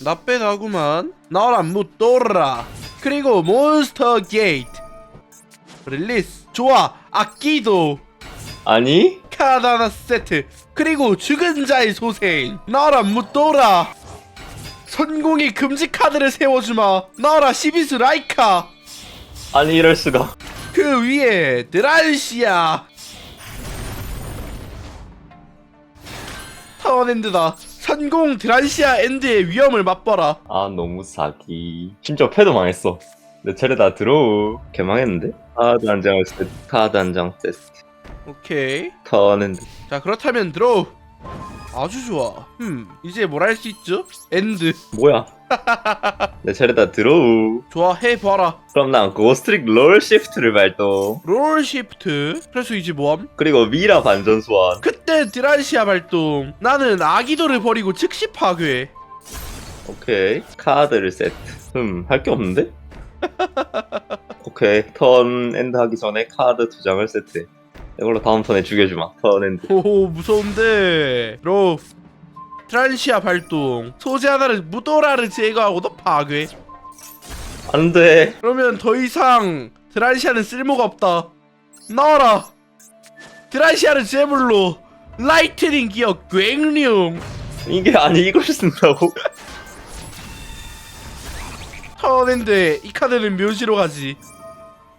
나빼다구만. 나라 무또라. 그리고 몬스터 게이트. 릴리스 좋아. 악기도. 아니? 카다나 세트. 그리고 죽은 자의 소생 나라 무또라. 선공이 금지 카드를 세워주마. 나라 시비스 라이카. 아니 이럴 수가. 그 위에 드랄시아. 타워랜드다 선공 드랄시아 엔드의 위험을 맛봐라 아 너무 사기. 심지어 패도 망했어. 내 차례다 들어오. 개망했는데? 카드 한 장을 세트. 카드 한 장 세트. 오케이 턴 엔드. 자 그렇다면 드로우 아주 좋아 음 이제 뭘 할 수 있죠? 엔드 뭐야? 내 차례다 들어오. 좋아 해봐라 그럼 난 고스트릭 롤 시프트를 발동. 롤 시프트 그래서 이제 뭐함? 그리고 미라 반전 소환. 그때 드랄시아 발동 나는 아기도를 버리고 즉시 파괴 오케이. 카드를 세트. 음, 할 게 없는데? 오케이. 턴 엔드 하기 전에 카드 두 장을 세트해. 이걸로 다음 턴에 죽여주마. 턴 엔드. 오 무서운데 드로우 드랄시아 발동 소재 하나를 무도라를 제거하고 너 파괴 안 돼. 그러면 더 이상 드랄시아는 쓸모가 없다 나와라 드랄시아를 제물로 라이트닝 기어 괭룡 이게 아니 이걸 쓴다고? 턴엔드 이 카드는 묘지로 가지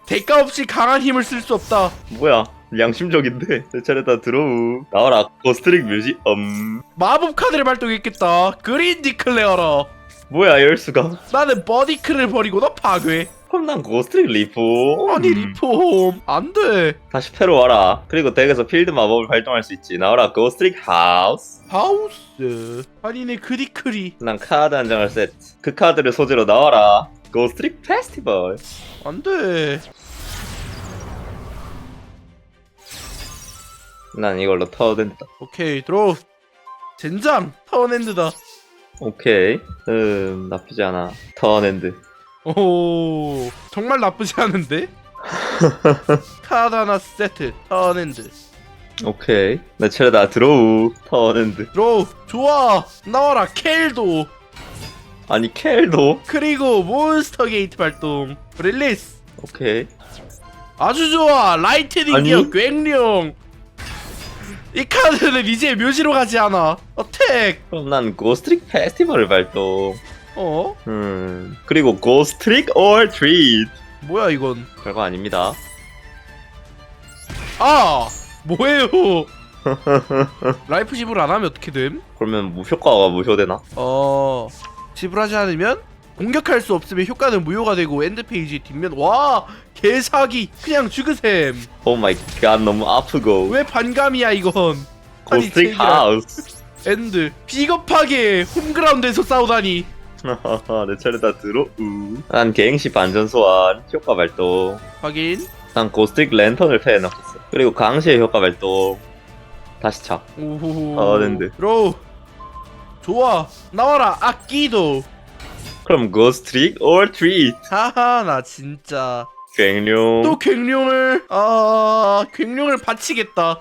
대가 없이 강한 힘을 쓸 수 없다 뭐야? 양심적인데. 내 차례다 들어오. 나와라. 고스트릭 뮤지. 음. 마법 카드를 발동했겠다 그린 디클레어러 뭐야 이럴 수가? 나는 버디크를 버리고 너 파괴 그럼 난 고스트릭 리포. 아니 음. 리폼 안 돼 다시 패로 와라. 그리고 덱에서 필드 마법을 발동할 수 있지. 나와라. 고스트릭 하우스. 하우스 아니 내 그디크리 난 카드 한 장을 세트. 그 카드를 소재로 나와라. 고스트릭 페스티벌. 안 돼 난 이걸로 터den다. 오케이 드로우 젠장 타워랜드다 오케이. 음, 나쁘지 않아. 턴엔드. 오 정말 나쁘지 않은데 카드 하나 세트 턴엔드 오케이. 내 차례다. 들어오. 턴엔드. 드로우 좋아 나와라 켈도 아니, 켈도? 그리고 몬스터 게이트 발동 릴리스 오케이. 아주 좋아 라이트닝 아니? 기어 괭룡 이 카드는 이제 묘지로 가지 않아 어택 그럼 난 고스트릭 페스티벌을 발동. 어 음. 그리고 고스트릭 or 트리트. 뭐야 이건 별거 아닙니다. 아 뭐예요 라이프 지불 안 하면 어떻게 됨? 그러면 무 효과가 무효되나? 어 지불하지 않으면 공격할 수 없으면 효과는 무효가 되고 엔드 페이지 뒷면 와 개사기 그냥 죽으셈 오 마이 갓 너무 아프고. 왜 반감이야 이건 아니, 고스트릭 제기라. 하우스. 엔드 비겁하게 홈그라운드에서 싸우다니 내 차례다 들어오. 난 개행시 반전 소환. 효과 발동. 확인 난 고스틱 랜턴을 넣겠어. 그리고 강시의 효과 발동. 다시 차. 오호호 어, 랜드. 로우 좋아 나와라 악기도 그럼 고스 트릭 or 트리트. 하하 나 진짜 괭룡. 또 괭룡을 아 괭룡을 바치겠다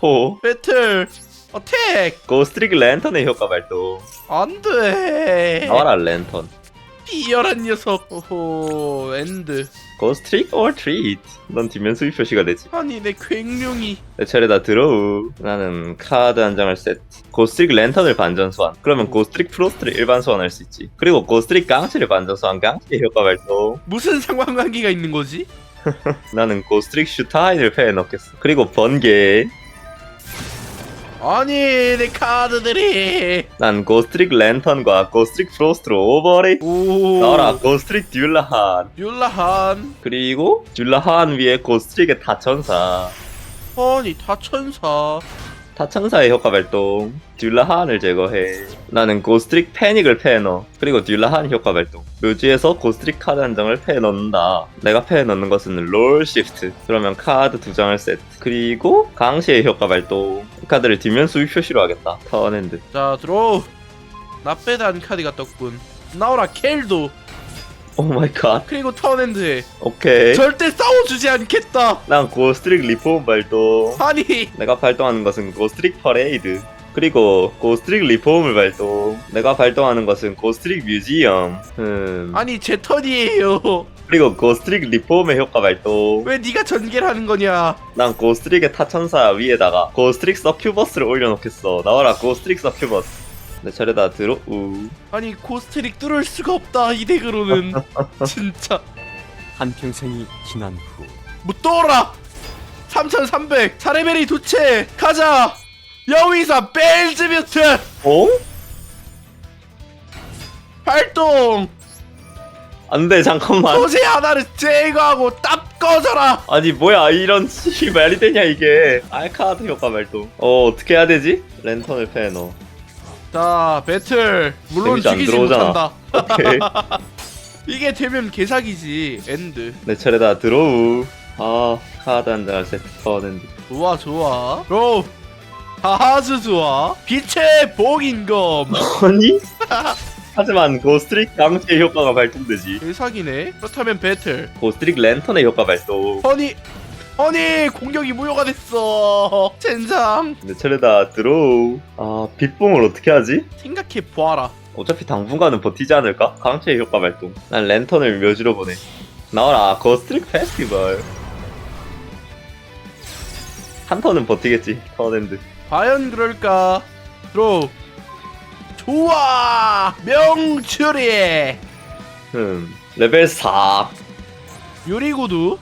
호. 배틀 어택 고스 트릭 랜턴의 효과 발동. 안돼 나와라 랜턴. 비열한 녀석 오호 엔드 고스트릭 or 트리트. 넌 뒷면 수입 표시가 되지. 아니 내 괭룡이 내 차례다 들어오. 나는 카드 한 장을 세트. 고스트릭 랜턴을 반전 소환. 그러면 고스트릭 프로스트를 일반 소환할 수 있지. 그리고 고스트릭 강치를 반전 소환. 강치의 효과 발동. 무슨 상관관계가 있는 거지? 나는 고스트릭 슈타인을 패에 넣겠어. 그리고 번개. 아니 내 카드들이 난 고스트릭 랜턴과 고스트릭 프로스트로 오버레이. 오 나와라 고스트릭 듀라한. 율라한 그리고 듀라한 위에 고스트릭의 타천사. 아니 다 천사 타천사의 효과 발동. 듀라한을 제거해. 나는 고스트릭 패닉을 패에 넣어. 그리고 듀라한 효과 발동. 묘지에서 고스트릭 카드 한 장을 패에 넣는다. 내가 패에 넣는 것은 롤 시프트. 그러면 카드 두 장을 세트. 그리고 강시의 효과 발동. 이 카드를 뒷면 수입 표시로 하겠다. 턴핸드. 자 드로우 나빼단 카드가 떴군 나오라 켈도 오 마이 갓. 그리고 턴핸드에 오케이. 절대 싸워주지 않겠다 난 고스트릭 리폼 발동. 아니 내가 발동하는 것은 고스트릭 퍼레이드. 그리고 고스트릭 리폼을 발동. 내가 발동하는 것은 고스트릭 뮤지엄. 음. 아니 제 턴이에요 그리고 고스트릭 리폼의 효과 발동. 왜 네가 전개를 하는 거냐 난 고스트릭의 타천사 위에다가 고스트릭 서큐버스를 올려놓겠어. 나와라 고스트릭 서큐버스. 내 차례다 들어. 우. 아니 고스트릭 뚫을 수가 없다 이 덱으로는 진짜 한평생이 지난 후 묻도라 3300 사레베리 도체 가자 여위사 벨즈뮤트 어? 발동 안돼 잠깐만. 소재 하나를 제거하고 딱 꺼져라 아니 뭐야 이런 씨 말이 되냐 이게. 알카드 효과 발동. 어 어떻게 해야 되지? 랜턴을 패너. 자 배틀 물론 데미지 안 죽이지 들어오잖아. 못한다 오케이. 이게 되면 개사기지 엔드 내 차례다 들어우. 아 카드 한 장을 세트 퍼는데. 좋아 좋아 로 아주 좋아 빛의 봉인검 아니? 하지만 고스트릭 강체의 효과가 발동되지. 개사기네 그렇다면 배틀 고스트릭 랜턴의 효과 발동. 허니 허니 공격이 무효가 됐어 젠장 내 차례다 들어우. 아 빗봉을 어떻게 하지? 생각해 보아라 어차피 당분간은 버티지 않을까? 강체의 효과 발동. 난 랜턴을 묘지로 보내. 나와라 고스트릭 페스티벌. 한 턴은 버티겠지. 턴엔드. 과연 그럴까 드로우 좋아 명추리 음. 레벨 4. 유리구두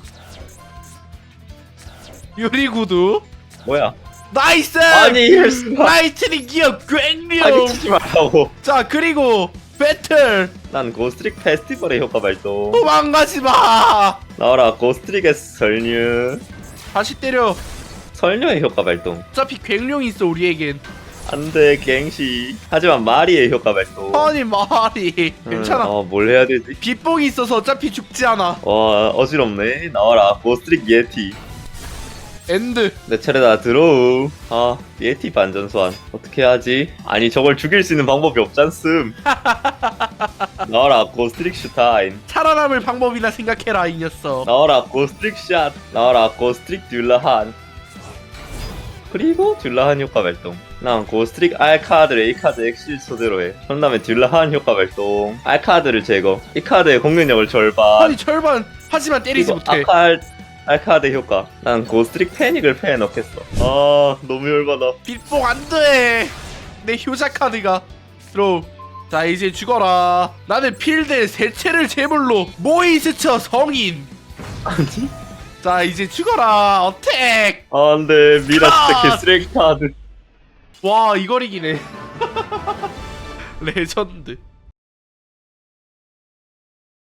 유리구두 뭐야? 나이스 아니 이럴 수가. 라이트닝 꽹룡 아니 치지 말라고. 자 그리고 배틀 난 고스트릭 페스티벌의 효과 발동. 도망가지 마 나와라 고스트릭의 설뉴. 다시 때려 설녀의 효과 발동. 어차피 꽹룡이 있어 우리에겐 안돼 갱시. 하지만 마리의 효과 발동. 아니 말이 음, 괜찮아 어, 뭘 해야 되지? 빗봉이 있어서 어차피 죽지 않아 와 어지럽네. 나와라 고스트릭 예티. 엔드 내 차례다 들어우. 아 예티 반전 소환. 어떻게 하지? 아니 저걸 죽일 수 있는 방법이 없잖음. 나와라 고스트릭 슈타임. 살아남을 방법이나 생각해라 이 녀석 나와라 고스트릭 샷. 나와라 고스트릭 듀라한. 그리고 듀라한 효과 발동. 난 고스트릭 알카드를 이 카드 엑실 소대로 해. 그런 다음에 듀라한 효과 발동. 알카드를 제거. 이 카드의 공격력을 절반. 아니 절반 하지만 때리지 그리고 못해 아칼 알카드 효과. 난 고스트릭 패닉을 패에 넣겠어. 아 너무 열받아. 빗봉 안 돼 내 효자 카드가 들어 자 이제 죽어라 나는 필드에 세체를 제물로 모이스처 성인 아니? 자 이제 죽어라 어택 아, 안돼 미라 진짜 아! 개쓰레기 카드. 와 이걸 이기네 레전드